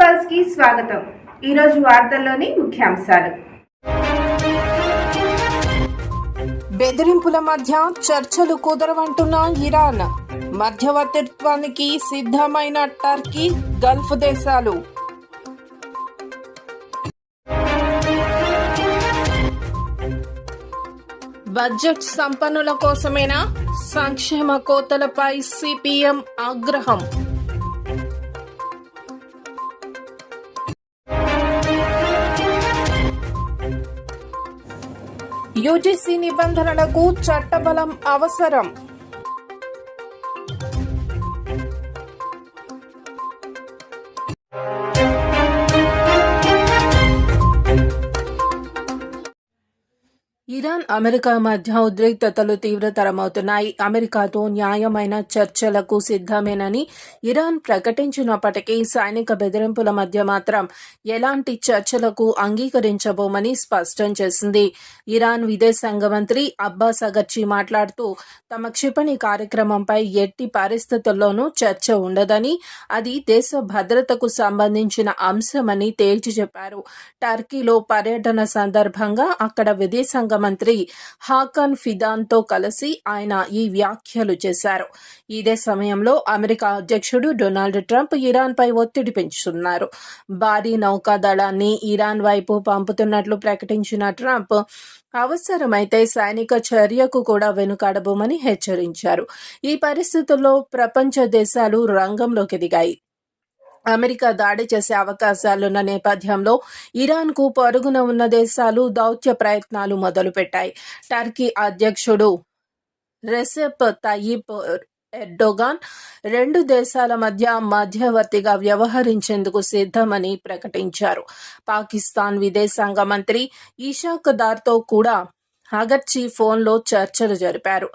పల్స్కి స్వాగతం. ఈరోజు వార్తల్లోని ముఖ్యాంశాలు. బెదిరింపుల మధ్య చర్చలు కుదరవంటున్న ఇరాన్. మధ్యవర్తిత్వానికి సిద్ధమైన టర్కీ గల్ఫ్ దేశాలు. బడ్జెట్ సంపన్నుల కోసమేనా? సంక్షేమ కోతలపై సిపిఎం ఆగ్రహం. యూజీసీ నిబంధనలకు చట్టబలం అవసరం. ఇరాన్ అమెరికా మధ్య ఉద్రిక్తతలు తీవ్రతరమవుతున్నాయి. అమెరికాతో న్యాయమైన చర్చలకు సిద్ధమేనని ఇరాన్ ప్రకటించినప్పటికీ సైనిక బెదిరింపుల మధ్య మాత్రం ఎలాంటి చర్చలకు అంగీకరించబోమని స్పష్టం చేసింది. ఇరాన్ విదేశాంగ మంత్రి అబ్బాస్ అగర్చి మాట్లాడుతూ తమ క్షిపణి కార్యక్రమంపై ఎట్టి పరిస్థితుల్లోనూ చర్చ ఉండదని అది దేశ భద్రతకు సంబంధించిన అంశమని తేల్చి చెప్పారు. టర్కీలో పర్యటన సందర్భంగా అక్కడ విదేశాంగ మంత్రి హాకన్ ఫిదాన్తో కలిసి ఆయన ఈ వ్యాఖ్యలు చేశారు. ఇదే సమయంలో అమెరికా అధ్యక్షుడు డొనాల్డ్ ట్రంప్ ఇరాన్పై ఒత్తిడి పెంచుతున్నారు. భారీ నౌకాదళాన్ని ఇరాన్ వైపు పంపుతున్నట్లు ప్రకటించిన ట్రంప్ అవసరమైతే సైనిక చర్యకు కూడా వెనుకాడబోమని హెచ్చరించారు. ఈ పరిస్థితుల్లో ప్రపంచ దేశాలు రంగంలోకి దిగాయి. అమెరికా దాడి చేసే అవకాశాలున్న నేపథ్యంలో ఇరాన్కు పొరుగున ఉన్న దేశాలు దౌత్య ప్రయత్నాలు మొదలుపెట్టాయి. టర్కీ అధ్యక్షుడు రెసెప్ తయీప్ ఎర్డోగాన్ రెండు దేశాల మధ్య మధ్యవర్తిగా వ్యవహరించేందుకు సిద్ధమని ప్రకటించారు. పాకిస్తాన్ విదేశాంగ మంత్రి ఇషాక్ దార్తో కూడా అగర్చి ఫోన్లో చర్చలు జరిపారు.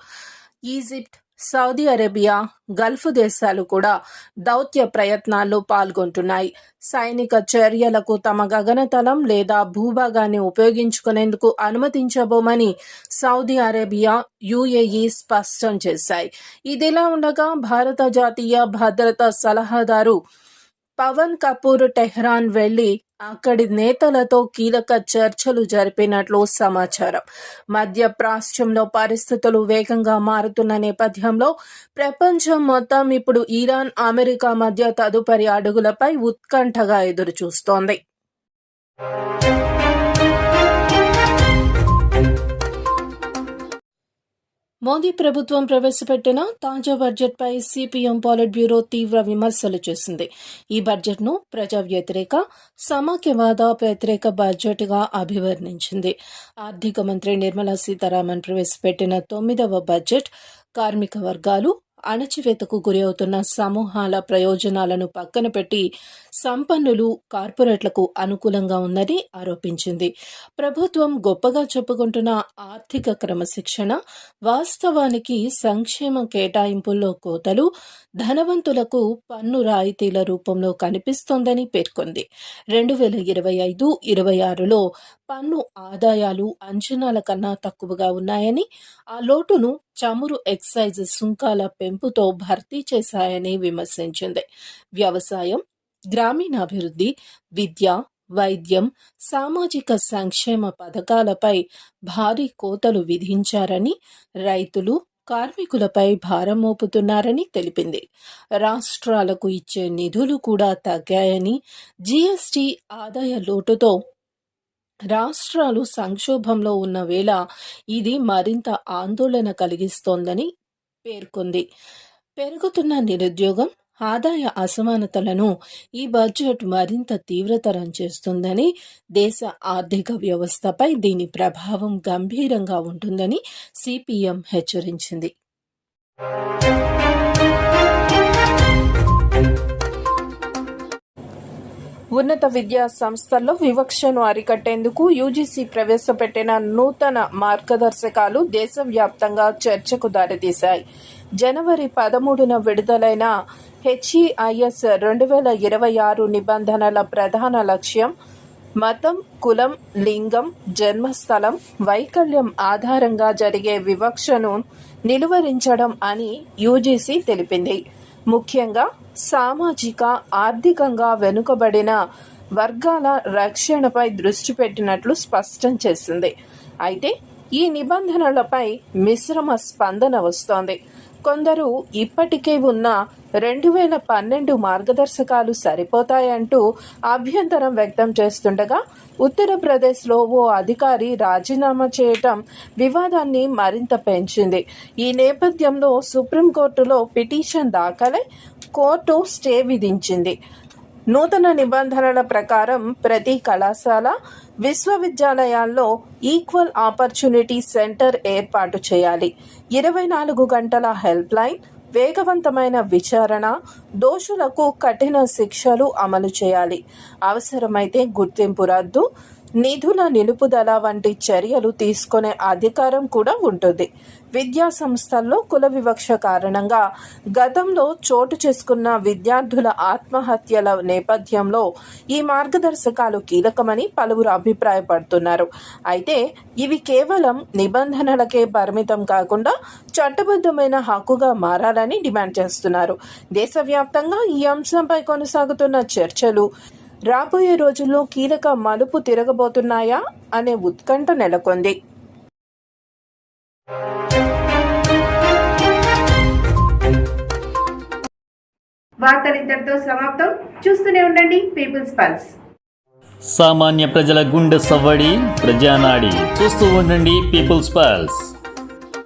ఈజిప్ట్ సౌదీ అరేబియా గల్ఫ్ దేశాలు కూడా దౌత్య ప్రయత్నాల్లో పాల్గొంటున్నాయి. సైనిక చర్యలకు తమ గగనతలం లేదా భూభాగాన్ని ఉపయోగించుకునేందుకు అనుమతించబోమని సౌదీ అరేబియా యుఏఈ స్పష్టం చేశాయి. ఇదిలా ఉండగా భారత జాతీయ భద్రతా సలహాదారు పవన్ కపూర్ టెహ్రాన్ వెళ్ళి అక్కడి నేతలతో కీలక చర్చలు జరిపినట్లు సమాచారం. మధ్య ప్రాచ్యంలో పరిస్థితులు వేగంగా మారుతున్న నేపథ్యంలో ప్రపంచం మొత్తం ఇప్పుడు ఇరాన్ అమెరికా మధ్య తదుపరి అడుగులపై ఉత్కంఠగా ఎదురుచూస్తోంది. మోదీ ప్రభుత్వం ప్రవేశపెట్టిన తాజా బడ్జెట్పై సిపిఎం పాలిట్ బ్యూరో తీవ్ర విమర్శలు చేసింది. ఈ బడ్జెట్ను ప్రజా వ్యతిరేక సమాఖ్యవాద వ్యతిరేక బడ్జెట్గా అభివర్ణించింది. ఆర్థిక మంత్రి నిర్మలా సీతారామన్ ప్రవేశపెట్టిన తొమ్మిదవ బడ్జెట్ కార్మిక వర్గాలు అణచివేతకు గురి అవుతున్న సమూహాల ప్రయోజనాలను పక్కన పెట్టి సంపన్నులు కార్పొరేట్లకు అనుకూలంగా ఉందని ఆరోపించింది. ప్రభుత్వం గొప్పగా చెప్పుకుంటున్న ఆర్థిక క్రమశిక్షణ వాస్తవానికి సంక్షేమ కేటాయింపుల్లో కోతలు ధనవంతులకు పన్ను రాయితీల రూపంలో కనిపిస్తోందని పేర్కొంది. రెండు వేల ఇరవై ఐదు ఇరవై ఆరులో పన్ను ఆదాయాలు అంచనాల కన్నా తక్కువగా ఉన్నాయని ఆ లోటును చమురు ఎక్సైజ్ సుంకాల పెంపుతో భర్తీ చేశాయని విమర్శించింది. వ్యవసాయం గ్రామీణాభివృద్ధి విద్య వైద్యం సామాజిక సంక్షేమ పథకాలపై భారీ కోతలు విధించారని రైతులు కార్మికులపై భారం మోపుతున్నారని తెలిపింది. రాష్ట్రాలకు ఇచ్చే నిధులు కూడా తగ్గాయని జీఎస్టీ ఆదాయ లోటుతో రాష్ట్రాలు సంక్షోభంలో ఉన్న వేళ ఇది మరింత ఆందోళన కలిగిస్తోందని పేర్కొంది. పెరుగుతున్న నిరుద్యోగం ఆదాయ అసమానతలను ఈ బడ్జెట్ మరింత తీవ్రతరం చేస్తుందని దేశ ఆర్థిక వ్యవస్థపై దీని ప్రభావం గంభీరంగా ఉంటుందని సిపిఎం హెచ్చరించింది. ఉన్నత విద్యా సంస్థల్లో వివక్షను అరికట్టేందుకు యూజీసీ ప్రవేశపెట్టిన నూతన మార్గదర్శకాలు దేశవ్యాప్తంగా చర్చకు దారితీశాయి. జనవరి పదమూడున విడుదలైన హెచ్ఈఐఎస్ రెండు వేల ఇరవై ఆరు నిబంధనల ప్రధాన లక్ష్యం మతం కులం లింగం జన్మస్థలం వైకల్యం ఆధారంగా జరిగే వివక్షను నిలువరించడం అని యూజీసీ తెలిపింది. ముఖ్యంగా సామాజిక ఆర్థికంగా వెనుకబడిన వర్గాల రక్షణపై దృష్టి పెట్టినట్లు స్పష్టం చేసింది. అయితే ఈ నిబంధనలపై మిశ్రమ స్పందన వస్తోంది. కొందరు ఇప్పటికే ఉన్న రెండు వేల పన్నెండు మార్గదర్శకాలు సరిపోతాయంటూ అభ్యంతరం వ్యక్తం చేస్తుండగా ఉత్తరప్రదేశ్లో ఓ అధికారి రాజీనామా చేయటం వివాదాన్ని మరింత పెంచింది. ఈ నేపథ్యంలో సుప్రీంకోర్టులో పిటిషన్ దాఖలై కోర్టు స్టే విధించింది. నూతన నిబంధనల ప్రకారం ప్రతి కళాశాల విశ్వవిద్యాలయాల్లో ఈక్వల్ ఆపర్చునిటీ సెంటర్ ఏర్పాటు చేయాలి. ఇరవై నాలుగు గంటల హెల్ప్ లైన్ వేగవంతమైన విచారణ దోషులకు కఠిన శిక్షలు అమలు చేయాలి. అవసరమైతే గుర్తింపు రద్దు నిధుల నిలుపుదల వంటి చర్యలు తీసుకునే అధికారం కూడా ఉంటుంది. విద్యా సంస్థల్లో కుల వివక్ష కారణంగా గతంలో చోటు చేసుకున్న విద్యార్థుల ఆత్మహత్యల నేపథ్యంలో ఈ మార్గదర్శకాలు కీలకమని పలువురు అభిప్రాయపడుతున్నారు. అయితే ఇవి కేవలం నిబంధనలకే పరిమితం కాకుండా చట్టబద్ధమైన హక్కుగా మారాలని డిమాండ్ చేస్తున్నారు. దేశవ్యాప్తంగా ఈ అంశంపై కొనసాగుతున్న చర్చలు రాబోయే రోజుల్లో కీలక మలుపు తిరగబోతున్నాయా అనే ఉత్కంఠ నెలకొంది. వార్తలు ఇంతటితో సమాప్తం. చూస్తూనే ఉండండి పీపుల్స్ పల్స్ సామాన్య ప్రజల గుండె సవ్వడి ప్రజానాడి. చూస్తూ ఉండండి పీపుల్స్ పల్స్